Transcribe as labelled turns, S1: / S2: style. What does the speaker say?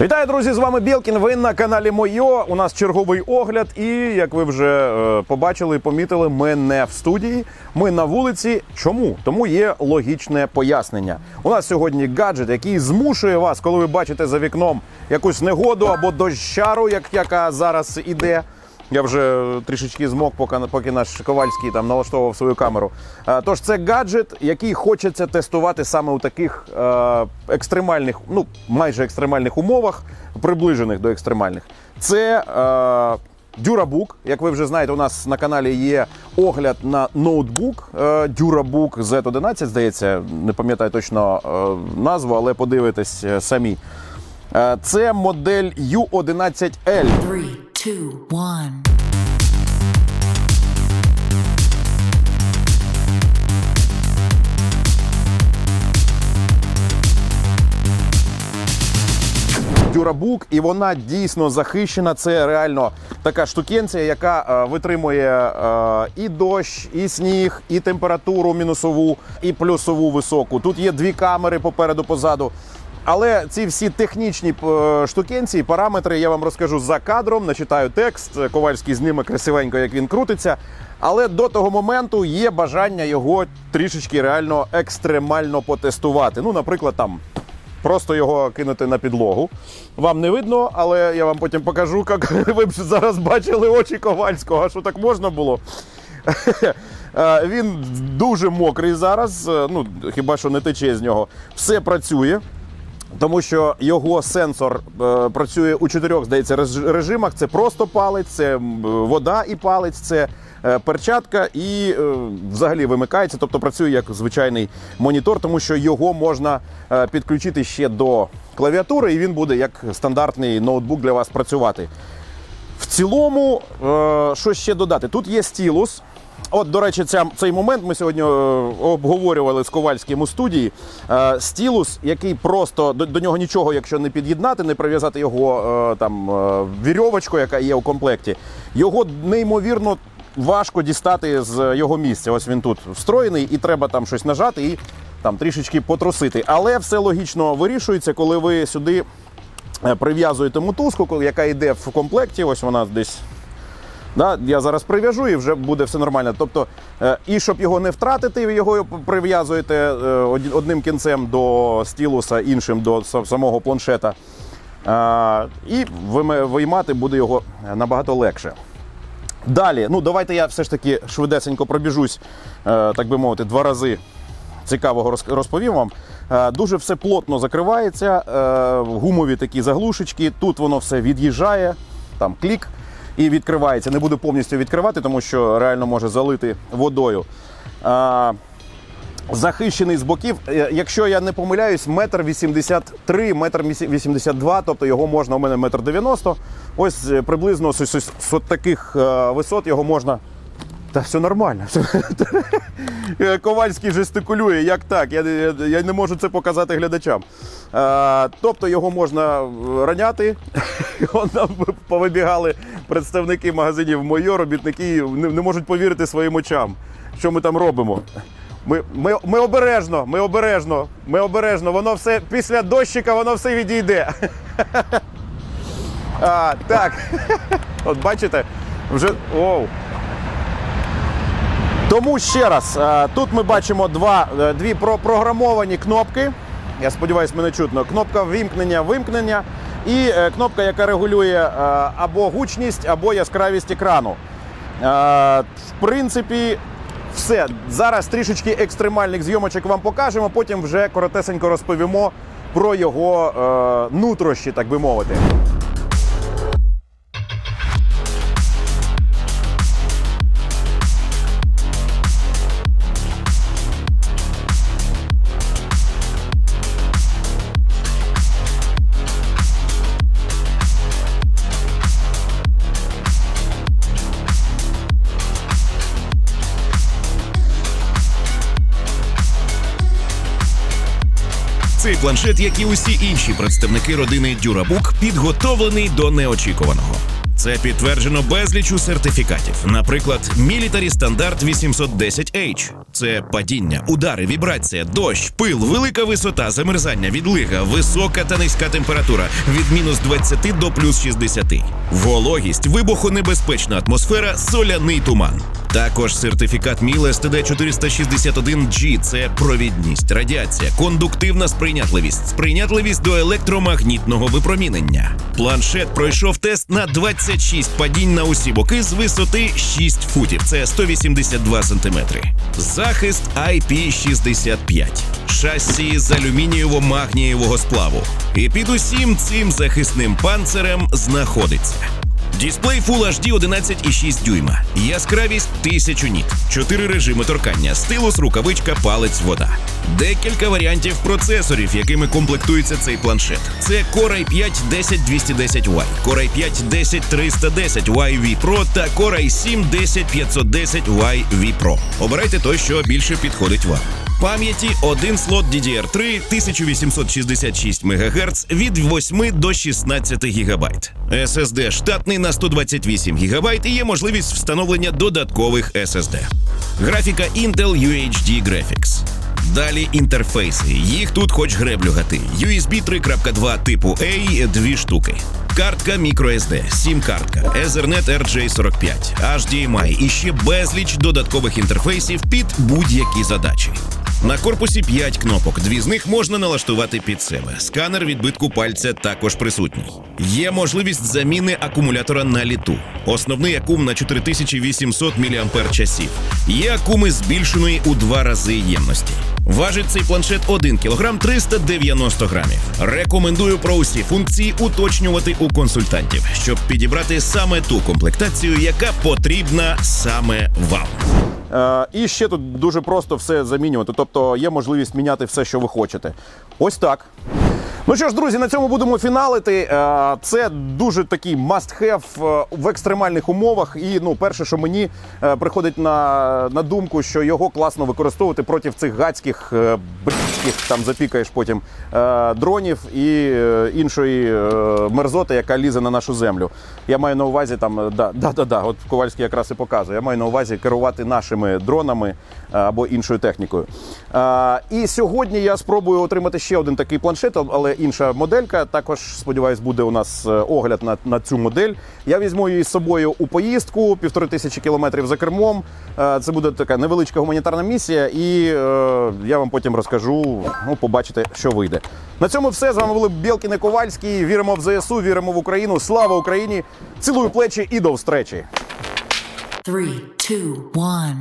S1: Вітаю, друзі! З вами Білкін. Ви на каналі Мойо. У нас черговий огляд. І як ви вже е, побачили і помітили, ми не в студії. Ми на вулиці. Чому? Тому є логічне пояснення. У нас сьогодні гаджет, який змушує вас, коли ви бачите за вікном якусь негоду або дощару, як яка зараз іде. Я вже трішечки змог, поки, поки наш Ковальський там налаштовував свою камеру. Е, Тож це гаджет, який хочеться тестувати саме у таких е, екстремальних, ну майже екстремальних умовах, приближених до екстремальних. Це е, Дюрабук. Як ви вже знаєте, у нас на каналі є огляд на ноутбук Дюрабук Z11, здається, не пам'ятаю точно назву, але подивитесь самі. Це модель U11L.
S2: Two, one.
S1: Дюрабук, і вона дійсно захищена. Це реально така штукенція, яка е, витримує е, і дощ, і сніг, і температуру мінусову, і плюсову високу. Тут є дві камери попереду, позаду. Але ці всі технічні е, штукенці, параметри я вам розкажу за кадром. Начитаю текст. Ковальський зніме красивенько, як він крутиться. Але до того моменту є бажання його трішечки реально екстремально потестувати. Ну, наприклад, там Просто його кинути на підлогу. Вам не видно, але я вам потім покажу, як ви б зараз бачили очі Ковальського, що так можна було. Е, Він дуже мокрий зараз, е, ну хіба що не тече з нього. Все працює. Тому що його сенсор е, працює у чотирьох, здається, режимах: це просто палець, це вода і палець, це е, перчатка і е, взагалі вимикається, тобто працює як звичайний монітор, тому що його можна е, підключити ще до клавіатури, і він буде як стандартний ноутбук для вас працювати. В цілому, е, що ще додати? Тут є стілус. От, до речі, ця, цей момент ми сьогодні е, обговорювали з Ковальським у студії. Е, стілус, який просто до, до нього нічого, якщо не під'єднати, не прив'язати його е, там е, вірьовочку, яка є у комплекті, його неймовірно важко дістати з його місця. Ось він тут встроєний, і треба там щось нажати і там трішечки потрусити. Але все логічно вирішується, коли ви сюди е, прив'язуєте мотузку, яка йде в комплекті. Ось вона десь. Да, я зараз прив'яжу і вже буде все нормально. Тобто, е, і щоб його не втратити, ви його прив'язуєте е, одним кінцем до стілуса, іншим до самого планшета. Е, І виймати буде його набагато легше. Далі, ну давайте я все ж таки швидесенько пробіжусь, так би мовити, два рази цікавого розповім вам. Дуже все плотно закривається, гумові такі заглушечки. Тут воно все від'їжджає, там клік і відкривається. Не буду повністю відкривати, тому що реально може залити водою. Е, Захищений з боків, Е, якщо я не помиляюсь, метр 83, метр вісі- 82, тобто його можна, у мене метр 90. Ось е, приблизно з, з, з таких е, висот його можна. Та все нормально. Ковальський жестикулює, як так? Я, я, не можу це показати глядачам. Е, тобто його можна раняти. Повибігали представники магазинів Мойо, робітники не, не можуть повірити своїм очам, що ми там робимо. Ми, ми, ми обережно, ми обережно, ми обережно. Воно все після дощика, воно все відійде. А, так. От бачите, вже. Оу. Тому ще раз, тут ми бачимо два, е, дві про- програмовані кнопки. Я сподіваюся, мене чутно. Кнопка вимкнення, вимкнення і е, кнопка, яка регулює е, або гучність, або яскравість екрану. Е, В принципі, все. Зараз трішечки екстремальних зйомочок вам покажемо, потім вже коротесенько розповімо про його нутрощі, так би мовити.
S3: Цей планшет, як і усі інші представники родини Дюрабук, підготовлений до неочікуваного. Це підтверджено безлічу сертифікатів, наприклад, Military Standard 810H,
S1: Це падіння, удари, вібрація, дощ, пил, велика висота, замерзання, відлига, висока та низька температура від мінус 20 до плюс 60. Вологість, вибухонебезпечна атмосфера, соляний туман. Також сертифікат МІЛ СТД 461G – це провідність, радіація, кондуктивна сприйнятливість, сприйнятливість до електромагнітного випромінення. Планшет пройшов тест на 26 падінь на усі боки з висоти 6 футів. Це 182 сантиметри. Захист IP65. Шасі з алюмінієво-магнієвого сплаву. І під усім цим захисним панцирем знаходиться. Дисплей Full HD 11,6 дюйма. Яскравість 1000 ніт. Чотири режими торкання. Стилус, рукавичка, палець, вода. Декілька варіантів процесорів, якими комплектується цей планшет. Це Core i5 10210Y, Core i5 10310Y V Pro та Core i7 10510Y V Pro. Обирайте той, що більше підходить вам. Пам'яті один слот DDR3 1866 МГц від 8 до 16 ГБ. SSD штатний на 128 ГБ і є можливість встановлення додаткових SSD. Графіка Intel UHD Graphics. Далі інтерфейси. Їх тут хоч греблю гати. USB 3.2 типу A – дві штуки. Картка microSD, сім-картка, Ethernet RJ45, HDMI і ще безліч додаткових інтерфейсів під будь-які задачі. На корпусі 5 кнопок. Дві з них можна налаштувати під себе. Сканер відбитку пальця також присутній. Є можливість заміни акумулятора на літу. Основний акум на 4800 мАч. Є акуми збільшеної у два рази ємності. Важить цей планшет 1 кг 390 грамів. Рекомендую про усі функції уточнювати у консультантів, щоб підібрати саме ту комплектацію, яка потрібна саме вам.
S4: Е, і ще тут дуже просто все замінювати. Тобто є можливість міняти все, що ви хочете. Ось так. Ну що ж, друзі, на цьому будемо фіналити. Е, Це дуже такий must-have е, в екстремальних умовах. І ну, перше, що мені е, приходить на, на думку, що його класно використовувати проти цих гадських е, блядських, там запікаєш потім дронів і іншої мерзоти, яка лізе на нашу землю. Я маю на увазі там, да, да, да, да, от Ковальський якраз і показує. Я маю на увазі керувати нашими дронами або іншою технікою. І сьогодні я спробую отримати ще один такий планшет, але інша моделька. Також сподіваюсь, буде у нас е, огляд на, на цю модель. Я візьму її з собою у поїздку, півтори тисячі кілометрів за кермом. Е, Це буде така невеличка гуманітарна місія, і е, я вам потім розкажу. Ну, побачите, що вийде. На цьому все. З вами були Білкін і Ковальський. Віримо в ЗСУ, віримо в Україну. Слава Україні! Цілую плечі і до встречі!
S2: Three, two, one.